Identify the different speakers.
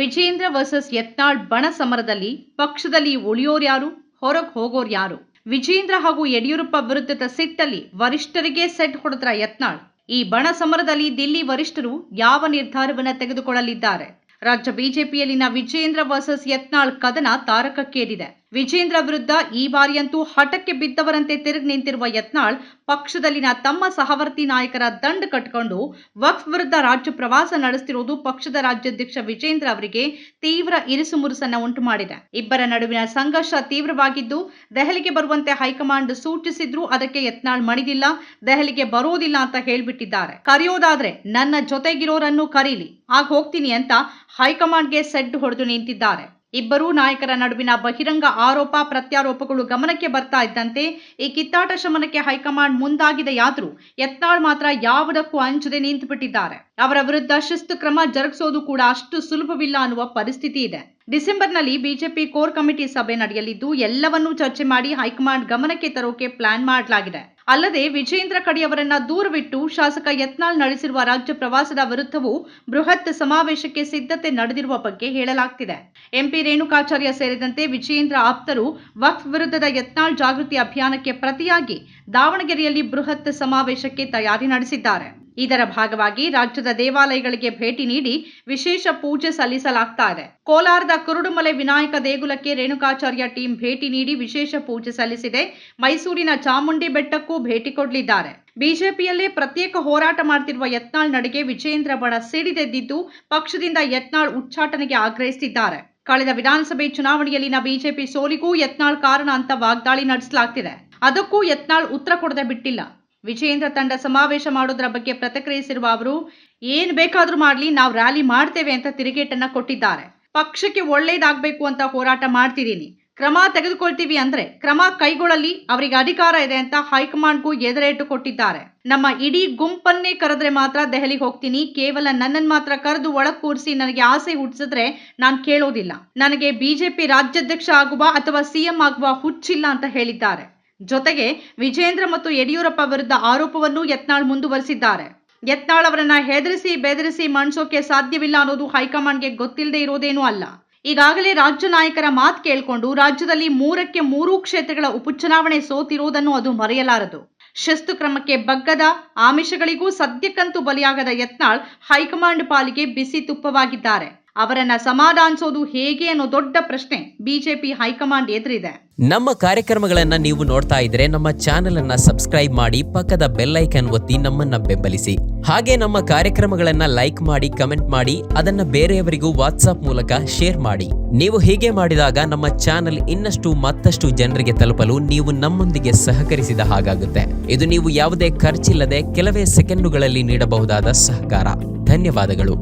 Speaker 1: Vijendra versus Yatnal ಬಣ ಸಮರದಲ್ಲಿ ಪಕ್ಷದಲ್ಲಿ ಉಳಿಯೋರು ಯಾರು, ಹೊರಗೆ ಹೋಗೋರು ಯಾರು? ವಿಜೇಂದ್ರ ಹಾಗೂ ಯಡಿಯೂರಪ್ಪ ವಿರುದ್ಧದ ಸಿಟ್ಟಲ್ಲಿ ವರಿಷ್ಠರಿಗೆ ಸೆಟ್ ಹೊಡೆದ್ರ ಯತ್ನಾಳ್. ಈ ಬಣ ಸಮರದಲ್ಲಿ ದಿಲ್ಲಿ ವರಿಷ್ಠರು ಯಾವ ನಿರ್ಧಾರವನ್ನು ತೆಗೆದುಕೊಳ್ಳಲಿದ್ದಾರೆ? ರಾಜ್ಯ ಬಿಜೆಪಿಯಲ್ಲಿನ ವಿಜೇಂದ್ರ ವರ್ಸಸ್ ಯತ್ನಾಳ್ ಕದನ ತಾರಕಕ್ಕೇರಿದೆ. ವಿಜೇಂದ್ರ ವಿರುದ್ಧ ಈ ಬಾರಿಯಂತೂ ಹಠಕ್ಕೆ ಬಿದ್ದವರಂತೆ ತಿರುಗಿ ನಿಂತಿರುವ ಯತ್ನಾಳ್ ಪಕ್ಷದಲ್ಲಿನ ತಮ್ಮ ಸಹವರ್ತಿ ನಾಯಕರ ದಂಡ ಕಟ್ಕೊಂಡು ವಕ್ಫ್ ವಿರುದ್ಧ ರಾಜ್ಯ ಪ್ರವಾಸ ನಡೆಸುತ್ತಿರುವುದು ಪಕ್ಷದ ರಾಜ್ಯಾಧ್ಯಕ್ಷ ವಿಜೇಂದ್ರ ಅವರಿಗೆ ತೀವ್ರ ಇರಿಸು ಮುರುಸನ್ನ ಉಂಟು ಮಾಡಿದೆ. ಇಬ್ಬರ ನಡುವಿನ ಸಂಘರ್ಷ ತೀವ್ರವಾಗಿದ್ದು, ದೆಹಲಿಗೆ ಬರುವಂತೆ ಹೈಕಮಾಂಡ್ ಸೂಚಿಸಿದ್ರು ಅದಕ್ಕೆ ಯತ್ನಾಳ್ ಮಣಿದಿಲ್ಲ, ದೆಹಲಿಗೆ ಬರೋದಿಲ್ಲ ಅಂತ ಹೇಳ್ಬಿಟ್ಟಿದ್ದಾರೆ. ಕರೆಯೋದಾದ್ರೆ, ನನ್ನ ಜೊತೆಗಿರೋರನ್ನು ಕರೀಲಿ, ಆಗ ಹೋಗ್ತೀನಿ ಅಂತ ಹೈಕಮಾಂಡ್ಗೆ ಸೆಡ್ ಹೊಡೆದು ನಿಂತಿದ್ದಾರೆ. ಇಬ್ಬರೂ ನಾಯಕರ ನಡುವಿನ ಬಹಿರಂಗ ಆರೋಪ ಪ್ರತ್ಯಾರೋಪಗಳು ಗಮನಕ್ಕೆ ಬರ್ತಾ ಇದ್ದಂತೆ ಈ ಕಿತ್ತಾಟ ಶಮನಕ್ಕೆ ಹೈಕಮಾಂಡ್ ಮುಂದಾಗಿದೆಯಾದರೂ ಯತ್ನಾಳ್ ಮಾತ್ರ ಯಾವುದಕ್ಕೂ ಅಂಜದೆ ನಿಂತು ಬಿಟ್ಟಿದ್ದಾರೆ ಅವರ ವಿರುದ್ಧ ಶಿಸ್ತು ಕ್ರಮ ಜರುಗಿಸೋದು ಕೂಡ ಅಷ್ಟು ಸುಲಭವಿಲ್ಲ ಅನ್ನುವ ಪರಿಸ್ಥಿತಿ ಇದೆ. ಡಿಸೆಂಬರ್ನಲ್ಲಿ ಬಿಜೆಪಿ ಕೋರ್ ಕಮಿಟಿ ಸಭೆ ನಡೆಯಲಿದ್ದು, ಎಲ್ಲವನ್ನೂ ಚರ್ಚೆ ಮಾಡಿ ಹೈಕಮಾಂಡ್ ಗಮನಕ್ಕೆ ತರೋಕೆ ಪ್ಲಾನ್ ಮಾಡಲಾಗಿದೆ. ಅಲ್ಲದೆ ವಿಜೇಂದ್ರ ಕಡಿಯವರನ್ನ ದೂರವಿಟ್ಟು ಶಾಸಕ ಯತ್ನಾಳ್ ನಡೆಸಿರುವ ರಾಜ್ಯ ಪ್ರವಾಸದ ವಿರುದ್ಧವೂ ಬೃಹತ್ ಸಮಾವೇಶಕ್ಕೆ ಸಿದ್ಧತೆ ನಡೆದಿರುವ ಬಗ್ಗೆ ಹೇಳಲಾಗ್ತಿದೆ. ಎಂಪಿ ರೇಣುಕಾಚಾರ್ಯ ಸೇರಿದಂತೆ ವಿಜೇಂದ್ರ ಆಪ್ತರು ವಕ್ಫ್ ವಿರುದ್ಧದ ಯತ್ನಾಳ್ ಜಾಗೃತಿ ಅಭಿಯಾನಕ್ಕೆ ಪ್ರತಿಯಾಗಿ ದಾವಣಗೆರೆಯಲ್ಲಿ ಬೃಹತ್ ಸಮಾವೇಶಕ್ಕೆ ತಯಾರಿ ನಡೆಸಿದ್ದಾರೆ. ಇದರ ಭಾಗವಾಗಿ ರಾಜ್ಯದ ದೇವಾಲಯಗಳಿಗೆ ಭೇಟಿ ನೀಡಿ ವಿಶೇಷ ಪೂಜೆ ಸಲ್ಲಿಸಲಾಗ್ತಾ ಇದೆ ಕೋಲಾರದ ಕುರುಡುಮಲೆ ವಿನಾಯಕ ದೇಗುಲಕ್ಕೆ ರೇಣುಕಾಚಾರ್ಯ ಟೀಂ ಭೇಟಿ ನೀಡಿ ವಿಶೇಷ ಪೂಜೆ ಸಲ್ಲಿಸಿದೆ. ಮೈಸೂರಿನ ಚಾಮುಂಡಿ ಬೆಟ್ಟಕ್ಕೂ ಭೇಟಿ ಕೊಡಲಿದ್ದಾರೆ. ಬಿಜೆಪಿಯಲ್ಲೇ ಪ್ರತ್ಯೇಕ ಹೋರಾಟ ಮಾಡ್ತಿರುವ ಯತ್ನಾಳ್ ನಡೆಗೆ ವಿಜಯೇಂದ್ರ ಬಣ ಸಿಡಿದೆದ್ದಿದ್ದು ಪಕ್ಷದಿಂದ ಯತ್ನಾಳ್ ಉಚ್ಚಾಟನೆಗೆ ಆಗ್ರಹಿಸಿದ್ದಾರೆ ಕಳೆದ ವಿಧಾನಸಭೆ ಚುನಾವಣೆಯಲ್ಲಿನ ಬಿಜೆಪಿ ಸೋಲಿಗೂ ಯತ್ನಾಳ್ ಕಾರಣ ಅಂತ ವಾಗ್ದಾಳಿ ನಡೆಸಲಾಗ್ತಿದೆ. ಅದಕ್ಕೂ ಯತ್ನಾಳ್ ಉತ್ತರ ಕೊಡದೆ ಬಿಟ್ಟಿಲ್ಲ. ವಿಜೇಂದ್ರ ತಂಡ ಸಮಾವೇಶ ಮಾಡೋದ್ರ ಬಗ್ಗೆ ಪ್ರತಿಕ್ರಿಯಿಸಿರುವ ಅವರು, ಏನು ಬೇಕಾದರೂ ಮಾಡ್ಲಿ, ನಾವು ರ್ಯಾಲಿ ಮಾಡ್ತೇವೆ ಅಂತ ತಿರುಗೇಟನ್ನ ಕೊಟ್ಟಿದ್ದಾರೆ. ಪಕ್ಷಕ್ಕೆ ಒಳ್ಳೆಯದಾಗಬೇಕು ಅಂತ ಹೋರಾಟ ಮಾಡ್ತಿದ್ದೀನಿ. ಕ್ರಮ ತೆಗೆದುಕೊಳ್ತೀವಿ ಅಂದ್ರೆ ಕ್ರಮ ಕೈಗೊಳ್ಳಲಿ, ಅವರಿಗೆ ಅಧಿಕಾರ ಇದೆ ಅಂತ ಹೈಕಮಾಂಡ್ಗೂ ಎದುರೇಟು ಕೊಟ್ಟಿದ್ದಾರೆ. ನಮ್ಮ ಇಡೀ ಗುಂಪನ್ನೇ ಕರೆದ್ರೆ ಮಾತ್ರ ದೆಹಲಿಗೆ ಹೋಗ್ತೀನಿ, ಕೇವಲ ನನ್ನನ್ನು ಮಾತ್ರ ಕರೆದು ಒಳಗ್ ಕೂರಿಸಿ ನನಗೆ ಆಸೆ ಹುಟ್ಟಿಸಿದ್ರೆ ನಾನು ಕೇಳೋದಿಲ್ಲ. ನನಗೆ ಬಿಜೆಪಿ ರಾಜ್ಯಾಧ್ಯಕ್ಷ ಆಗುವ ಅಥವಾ ಸಿಎಂ ಆಗುವ ಹುಚ್ಚಿಲ್ಲ ಅಂತ ಹೇಳಿದ್ದಾರೆ. ಜೊತೆಗೆ ವಿಜೇಂದ್ರ ಮತ್ತು ಯಡಿಯೂರಪ್ಪ ವಿರುದ್ಧ ಆರೋಪವನ್ನು ಯತ್ನಾಳ್ ಮುಂದುವರೆಸಿದ್ದಾರೆ. ಯತ್ನಾಳ್ ಅವರನ್ನ ಹೆದರಿಸಿ ಬೆದರಿಸಿ ಮಣಿಸೋಕೆ ಸಾಧ್ಯವಿಲ್ಲ ಅನ್ನೋದು ಹೈಕಮಾಂಡ್ಗೆ ಗೊತ್ತಿಲ್ಲದೆ ಇರೋದೇನೂ ಅಲ್ಲ. ಈಗಾಗಲೇ ರಾಜ್ಯ ನಾಯಕರ ಮಾತು ಕೇಳಿಕೊಂಡು ರಾಜ್ಯದಲ್ಲಿ ಮೂರಕ್ಕೆ ಮೂರು ಕ್ಷೇತ್ರಗಳ ಉಪಚುನಾವಣೆ ಸೋತಿರುವುದನ್ನು ಅದು ಮರೆಯಲಾರದು. ಶಿಸ್ತು ಕ್ರಮಕ್ಕೆ ಬಗ್ಗದ ಆಮಿಷಗಳಿಗೂ ಸದ್ಯಕ್ಕಂತೂ ಬಲಿಯಾಗದ ಯತ್ನಾಳ್ ಹೈಕಮಾಂಡ್ ಪಾಲಿಗೆ ಬಿಸಿ ತುಪ್ಪವಾಗಿದ್ದಾರೆ. ಅವರನ್ನ ಸಮಾಧಾನಿಸೋದು ಹೇಗೆ ಅನ್ನೋ ದೊಡ್ಡ ಪ್ರಶ್ನೆ ಬಿಜೆಪಿ ಹೈಕಮಾಂಡ್ ಎದುರಿದೆ.
Speaker 2: ನಮ್ಮ ಕಾರ್ಯಕ್ರಮಗಳನ್ನ ನೀವು ನೋಡ್ತಾ ಇದ್ರೆ ನಮ್ಮ ಚಾನೆಲ್ ಅನ್ನ ಸಬ್ಸ್ಕ್ರೈಬ್ ಮಾಡಿ ಪಕ್ಕದ ಬೆಲ್ ಐಕನ್ ಒತ್ತಿ ನಮ್ಮನ್ನ ಬೆಂಬಲಿಸಿ. ಹಾಗೆ ನಮ್ಮ ಕಾರ್ಯಕ್ರಮಗಳನ್ನ ಲೈಕ್ ಮಾಡಿ, ಕಮೆಂಟ್ ಮಾಡಿ, ಅದನ್ನ ಬೇರೆಯವರಿಗೂ ವಾಟ್ಸ್ಆಪ್ ಮೂಲಕ ಶೇರ್ ಮಾಡಿ. ನೀವು ಹೀಗೆ ಮಾಡಿದಾಗ ನಮ್ಮ ಚಾನೆಲ್ ಇನ್ನಷ್ಟು ಮತ್ತಷ್ಟು ಜನರಿಗೆ ತಲುಪಲು ನೀವು ನಮ್ಮೊಂದಿಗೆ ಸಹಕರಿಸಿದ ಹಾಗಾಗುತ್ತೆ. ಇದು ನೀವು ಯಾವುದೇ ಖರ್ಚಿಲ್ಲದೆ ಕೆಲವೇ ಸೆಕೆಂಡುಗಳಲ್ಲಿ ನೀಡಬಹುದಾದ ಸಹಕಾರ. ಧನ್ಯವಾದಗಳು.